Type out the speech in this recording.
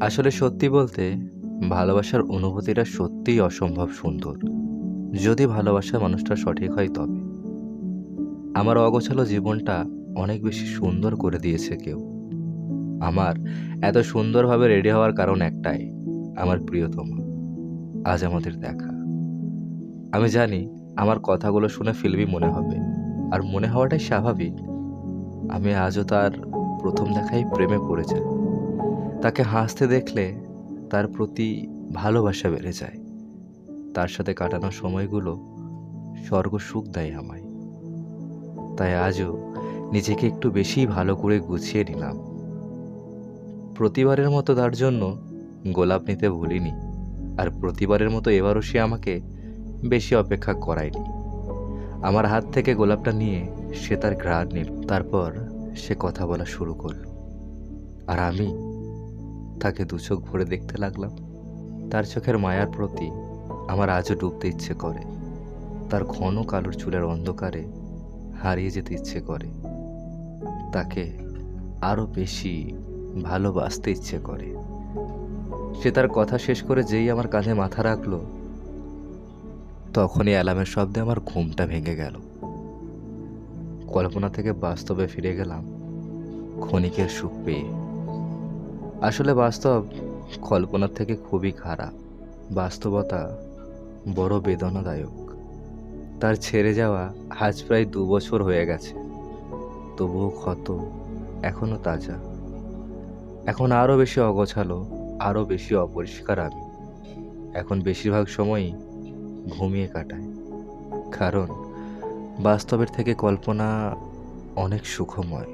আসলে সত্যি বলতে, ভালোবাসার অনুভূতিটা সত্যিই অসম্ভব সুন্দর। যদি ভালোবাসার মানুষটা সঠিক হয় তবে। আমার অগোছালো জীবনটা অনেক বেশি সুন্দর করে দিয়েছে কেউ। আমার এত সুন্দরভাবে রেডি হওয়ার কারণ একটাই, আমার প্রিয়তমা। আজ আমাদের দেখা। আমি জানি আমার কথাগুলো শুনে ফিল্মি মনে হবে, আর মনে হওয়াটাই স্বাভাবিক। আমি আজও তার প্রথম দেখাই প্রেমে পড়ে যাই তাকে হাসতে দেখলে তার প্রতি ভালোবাসা বেড়ে যায়। তার সাথে কাটানো সময়গুলো স্বর্গ সুখ দেয় আমায়। তাই আজও নিজেকে একটু বেশি ভালো করে গুছিয়ে নিলাম। প্রতিবারের মতো তার জন্য গোলাপ নিতে ভুলিনি, আর প্রতিবারের মতো এবারও সে আমাকে বেশি অপেক্ষা করায়নি। আমার হাত থেকে গোলাপটা নিয়ে সে তার ঘ্রাণ নিল। তারপর সে কথা বলা শুরু করল। আর আমি তাকে দু চোখ ভরে দেখতে লাগলাম। তার চোখের মায়ার প্রতি আমার আজও ডুবতে ইচ্ছে করে। তার ঘন কালোর চুলের অন্ধকারে হারিয়ে যেতে ইচ্ছে করে। তাকে আরও বেশি ভালোবাসতে ইচ্ছে করে। সে তার কথা শেষ করে যেই আমার কাঁধে মাথা রাখল, তখনই অ্যালার্মের শব্দে আমার ঘুমটা ভেঙে গেল। কল্পনা থেকে বাস্তবে ফিরে গেলাম, ক্ষণিকের সুখ পেয়ে। আসলে বাস্তব কল্পনার থেকে খুবই খারাপ। বাস্তবতা বড় বেদনাদায়ক। তার ছেড়ে যাওয়া আজ প্রায় দু বছর হয়ে গেছে। তবুও ক্ষত এখনও তাজা। এখন আরও বেশি অগোছালো, আরও বেশি অপরিষ্কার আমি। এখন বেশিরভাগ সময়ই ঘুমিয়ে কাটায় কারণ বাস্তবের থেকে কল্পনা অনেক সুখময়।